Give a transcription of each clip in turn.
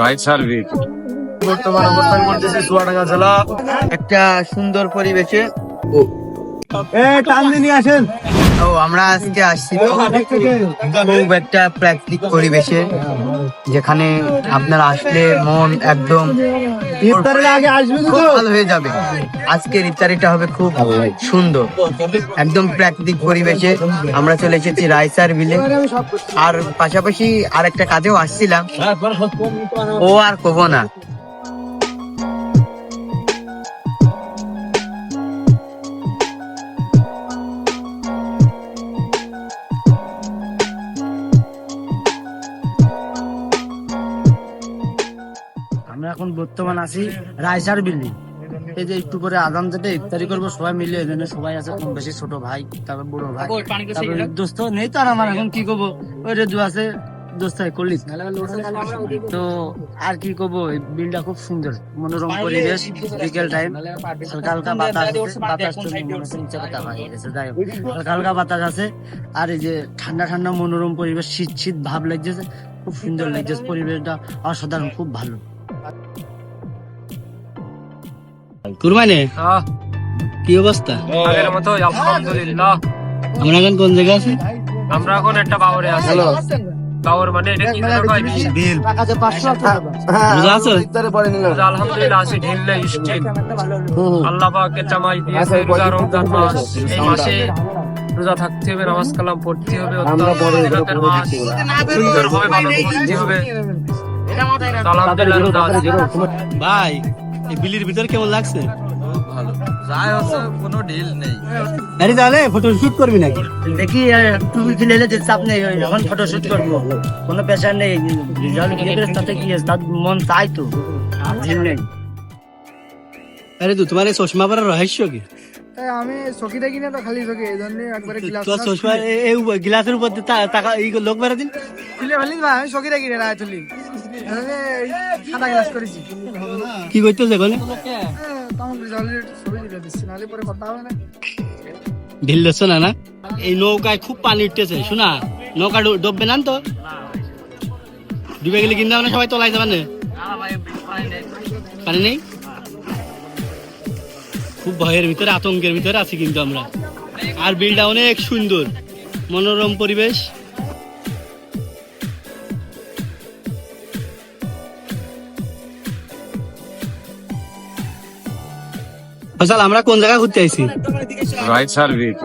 Right service বর্তমান অবস্থান করতেছি চুয়াডাঙ্গা জেলা। একটা সুন্দর পরিবেশে। এ টান দিয়ে আসেন। ও আমরা আজকে আসছি খুব একটা প্রাকৃতিক পরিবেশে যেখানে আপনারা আসলে মন একদম খুব ভালো হয়ে যাবে। আজকের ইফতারিটা হবে খুব সুন্দর। একদম প্রাকৃতিক পরিবেশে আমরা চলে এসেছি রাইসার বিলে। আর পাশাপাশি আর একটা কাজেও আসছিলাম। ও আর কব না। বর্তমান আছি রাইসার বিল্ডিং এই যে একটু করে আদান যেটা ইফতারি করব সবাই মিলে এখানে সবাই আছে কম বেশি ছোট ভাই তারপর বড় ভাই। তারপর দোস্ত নেই তো আর আমার এখন কি করব? ওই রেদু আছে দোস্ত তো আর কি করব? বিলটা খুব সুন্দর মনোরম পরিবেশ বিকেল টাইম হালকা হালকা বাতাস বাতাস হালকা হালকা বাতাস আছে আর এই যে ঠান্ডা ঠান্ডা মনোরম পরিবেশ শীত শীত ভাব লাগছে খুব সুন্দর লাগছে পরিবেশটা অসাধারণ খুব ভালো। কুরবানি? কি অবস্থা? আগের মতো আলহামদুলিল্লাহ। আমরা এখন কোন জায়গায় আছি? আমরা এখন একটা বাবরে আছি। বাবর মানে এটা কি জানো ভাই? বিল বুঝা আছো? আলহামদুলিল্লাহ আছি ঢিল নেই স্টিল। আল্লাহ পাকের জামাই দিয়েছে রোজা রমজান মাস। এই মাসে রোজা থাকতে হবে নামাজ কালাম পড়তে হবে ভালো। ভাই এই বিলির ভিতর কেমন লাগছে? আরে তাহলে ফটো শুট করবি নাকি? দেখি তুমি কি লেলে চাপ নেই এখন ফটো শুট করব। কোনো পেশা নেই রেজাল্ট করে তাতে কি আছে? তার মন চাই তো। ঝিল নেই আরে তো তোমার এই চশমা পরার রহস্য কি? আমি চকি দেখি না তো খালি চকি এই জন্য একবারে গ্লাস তোর চশমা এই গ্লাসের উপর দিয়ে টাকা এই লোক বেড়া দিন। ভাই আমি চকি দেখি না রায় তুলি কি করতেছে না ঢিল দিচ্ছ না না? এই নৌকায় খুব পানি উঠতেছে, শোনা? নৌকা ডুববে না তো? ডুবে গেলে কিন্তু আমরা সবাই তলায় যাবেন পানি নেই? খুব ভয়ের ভিতরে, আতঙ্কের ভিতরে আছি কিন্তু আমরা। আর বিলটা অনেক সুন্দর, মনোরম পরিবেশ। ফসল আমরা কোন জায়গায় ঘুরতে আইছি? রাইট সার্ভিস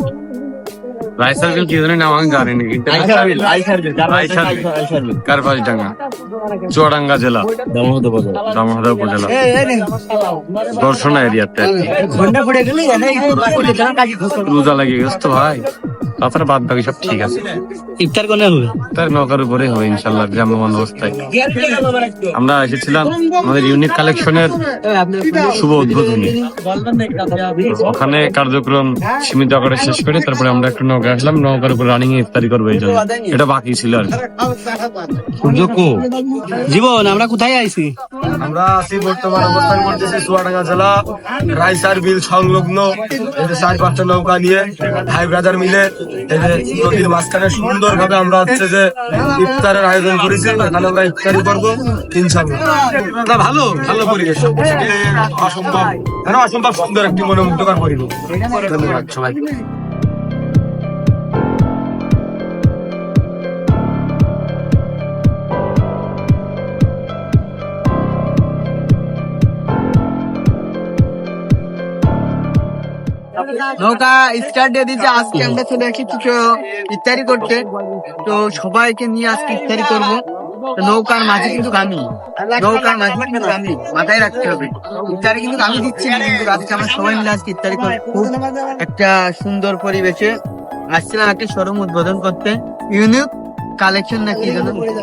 রাইট সার্ভিস কি জানি নাম আমি জানি না কিন্তু রাইট সার্ভিস কারবাজডাঙ্গা চুয়াডাঙ্গা জেলা। দামোদর উপজেলা। দর্শনা এরিয়াতে। ঘণ্টা পড়ে গেলে কাজে রোজা লাগিয়ে গেছে তো ভাই। তাছাড়া বাদ বাকি সব ঠিক আছে। ইফতার কোনে হবে? তার নৌকার উপরে হবে ইনশাল্লাহ গ্রাম্যমান অবস্থায় আমরা এসেছিলাম আমাদের ইউনিক কালেকশনের শুভ উদ্বোধনী। ওখানে কার্যক্রম সীমিত আকারে শেষ করে তারপরে আমরা একটু নৌকা আসলাম নৌকার উপরে রানিং এ ইফতারি করব এই জন্য। এটা বাকি ছিল আর কি। জীবন আমরা কোথায় আইছি? আমরা আছি বর্তমান অবস্থান করতেছি চুয়াডাঙ্গা জেলা রাইসার বিল সংলগ্ন চার পাঁচটা নৌকা নিয়ে ভাই ব্রাদার মিলে নদীর মাঝখানে সুন্দর ভাবে আমরা হচ্ছে যে ইফতারের আয়োজন করেছি তাহলে আমরা ইফতারি করব ইনশাল্লাহ ভালো ভালো পরিবেশ অসম্ভব মানে অসম্ভব সুন্দর একটি মনোমুগ্ধকর পরিবেশ। ধন্যবাদ সবাই নৌকা স্টার্ট দিয়ে দিচ্ছে আজকে আমরা চলে এসেছি তো ইফতারি করতে তো সবাইকে নিয়ে আজকে ইফতারি করব। নৌকার মাঝে কিন্তু আমি। নৌকার মাঝে কিন্তু আমি। মাথায় রাখতে হবে। ইফতারি কিন্তু আমি দিচ্ছি না, কিন্তু আজকে আমরা সবাই মিলে আজকে করব। খুব একটা সুন্দর পরিবেশে। আসছিলাম একটা শোরুম উদ্বোধন করতে। ইউনিক কালেকশন নাকি?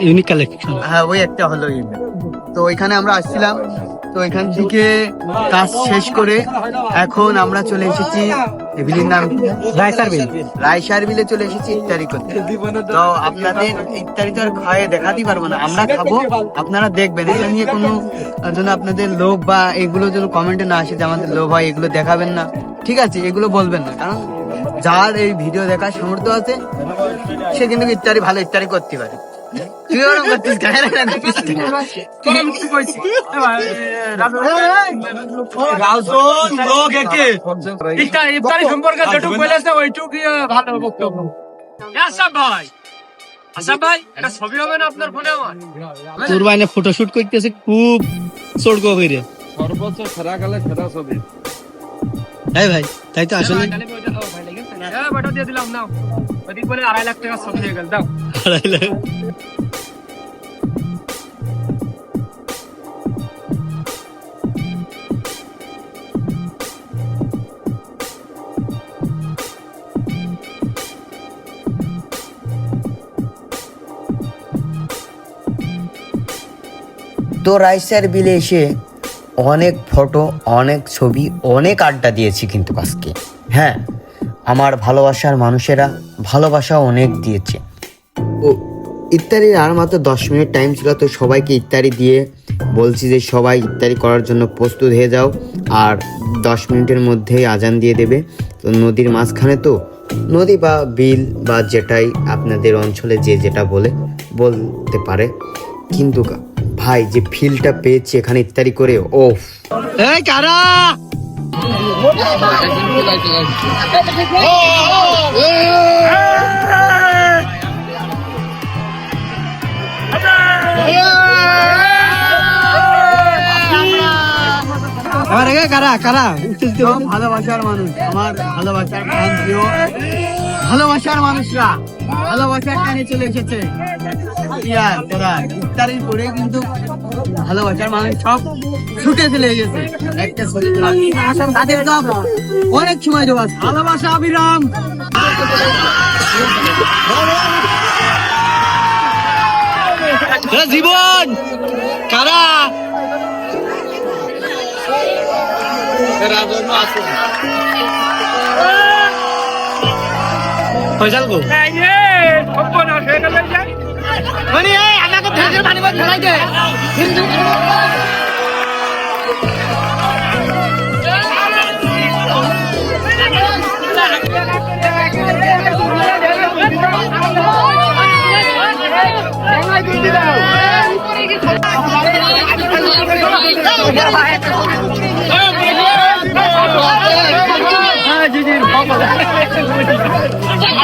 Unique collection. হ্যাঁ ওই একটা হলো ইভেন্ট তো ওইখানে আমরা আসছিলাম। তো এখান থেকে কাজ শেষ করে এখন আমরা চলে এসেছি নাম রায়সার বিল রায়সার বিলে চলে এসেছি ইফতারি করতে। তো আপনাদের ইফতারি তো দেখাতেই পারব না, আমরা খাব, আপনারা দেখবেন। এটা নিয়ে কোনো জন্য আপনাদের লোভ বা এগুলো যেন কমেন্টে না আসে যে আমাদের লোভ হয়, এগুলো দেখাবেন না। ঠিক আছে, এগুলো বলবেন না, কারণ যার এই ভিডিও দেখার সামর্থ্য আছে, সে কিন্তু ইত্যাদি ভালো ইত্যাদি করতে পারে। তুই ওরকম করতিস ইফতারি সম্পর্কে যেটুকু বলেছে ওইটুকু ভালো বক্তব্য ভাই না ফটোশুট করতেছে, খুব চড়কো করে সর্বোচ্চ সেরা গেলে সেরা ছবি এই ভাই, তাই তো আসলে হ্যাঁ দিয়ে দিলাম, নাও। ওদিক বলে আড়াই লাখ টাকা ছবি হয়ে গেল, দাও। তো রাইসার বিলে এসে অনেক ফটো, অনেক ছবি, অনেক আড্ডা দিয়েছি কিন্তু আজকে। হ্যাঁ আমার ভালোবাসার মানুষেরা ভালোবাসা অনেক দিয়েছে। ইত্যাদির আর মাত্র দশ মিনিট টাইম ছিল তো সবাইকে ইত্যাদি দিয়ে বলছি যে সবাই ইত্যাদি করার জন্য প্রস্তুত হয়ে যাও। আর দশ মিনিটের মধ্যেই আজান দিয়ে দেবে। তো নদীর মাঝখানে তো নদী বা বিল বা যেটাই আপনাদের অঞ্চলে যে যেটা বলে বলতে পারে। কিন্তু ভাই যে ফিলটা পেয়েছি এখানে ইত্যাদি করে ও এই কারা? ভালোবাসার মানুষ ভালোবাসার ভালোবাসার মানুষরা, ভালোবাসার টানে চলে এসেছে। তোরা কিন্তু ভালোবাসার মানুষ সব ছুটে চলে গেছে একটা অনেক সময়। ভালোবাসা অবিরাম। জীবন! কারা? ফয়সাল গো। মানে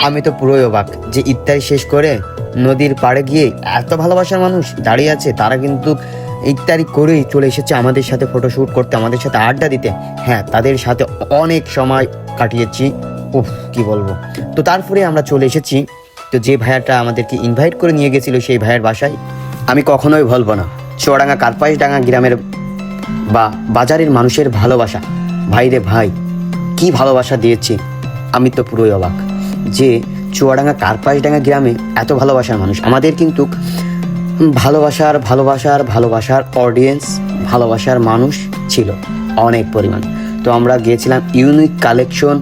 আমি তো পুরোই অবাক যে ইত্যাদি শেষ করে নদীর পাড়ে গিয়ে এত ভালোবাসার মানুষ দাঁড়িয়ে আছে, তারা কিন্তু ইত্যাদি করেই চলে এসেছে আমাদের সাথে ফটোশ্যুট করতে, আমাদের সাথে আড্ডা দিতে। হ্যাঁ তাদের সাথে অনেক সময় কাটিয়েছি। উফ, কি বলব। তো তারপরে আমরা চলে এসেছি। তো যে ভাইয়াটা আমাদেরকে ইনভাইট করে নিয়ে গেছিল সেই ভাইয়ের বাসায়, আমি কখনোই বলব না। চুয়াডাঙ্গা কার্পাইশডাঙ্গা গ্রামের বা বাজারের মানুষের ভালোবাসা। ভাই রে ভাই, কি ভালোবাসা দিয়েছে? আমি তো পুরোই অবাক যে চুয়াডাঙ্গা কার্পাইশডাঙ্গা গ্রামে এত ভালোবাসার মানুষ। আমাদের কিন্তু ভালোবাসার ভালোবাসার ভালোবাসার অডিয়েন্স ভালোবাসার মানুষ ছিল অনেক পরিমাণ। তো আমরা গিয়েছিলাম ইউনিক কালেকশন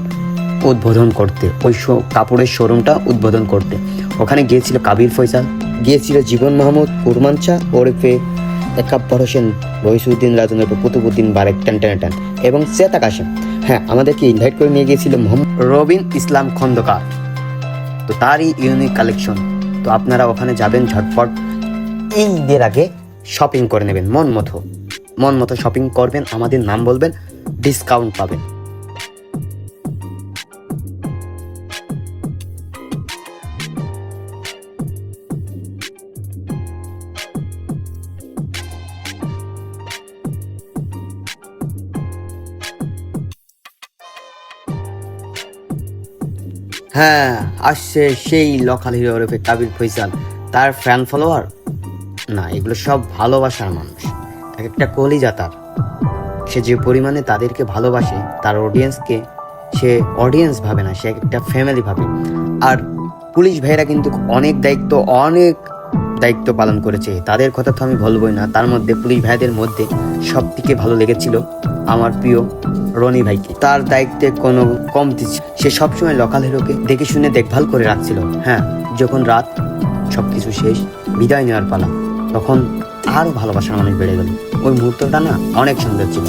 উদ্বোধন করতে, ওই কাপড়ের শোরুমটা উদ্বোধন করতে। ওখানে গিয়েছিল কাবির ফয়সাল, গিয়েছিল জীবন মাহমুদ কুরমানচা ওরফে একাব্বর হোসেন রহিসুদ্দিন রাজনের কুতুবুদ্দিন বারেক টান টান টান। এবং সেতা কাশেম হ্যাঁ আমাদেরকে ইনভাইট করে নিয়ে গিয়েছিল মোহাম্মদ রবিন ইসলাম খন্দকার। তো তারই ইউনিক কালেকশন তো আপনারা ওখানে যাবেন ঝটপট। ঈদের আগে শপিং করে নেবেন মন মতো মন মতো শপিং করবেন, আমাদের নাম বলবেন ডিসকাউন্ট পাবেন। হ্যাঁ আসছে সেই লকাল হিরো ওরফে কাবির ফৈসাল তার ফ্যান ফলোয়ার না, এগুলো সব ভালোবাসার মানুষ। এক একটা কলিজা তার। সে যে পরিমাণে তাদেরকে ভালোবাসে, তার অডিয়েন্সকে সে অডিয়েন্স ভাবে না, সে এক একটা ফ্যামিলি ভাবে। আর পুলিশ ভাইরা কিন্তু অনেক দায়িত্ব অনেক দায়িত্ব পালন করেছে। তাদের কথা তো আমি বলবই না। তার মধ্যে পুলিশ ভাইদের মধ্যে সব থেকে ভালো লেগেছিল আমার প্রিয় রনি ভাইকে। তার দায়িত্বে কোনো কমতি সে সবসময় লোকাল হিরোকে দেখে শুনে দেখভাল করে রাখছিল। হ্যাঁ যখন রাত সব কিছু শেষ, বিদায় নেওয়ার পালা, তখন আরও ভালোবাসার মানুষ বেড়ে গেল। ওই মুহূর্তটা না অনেক সুন্দর ছিল।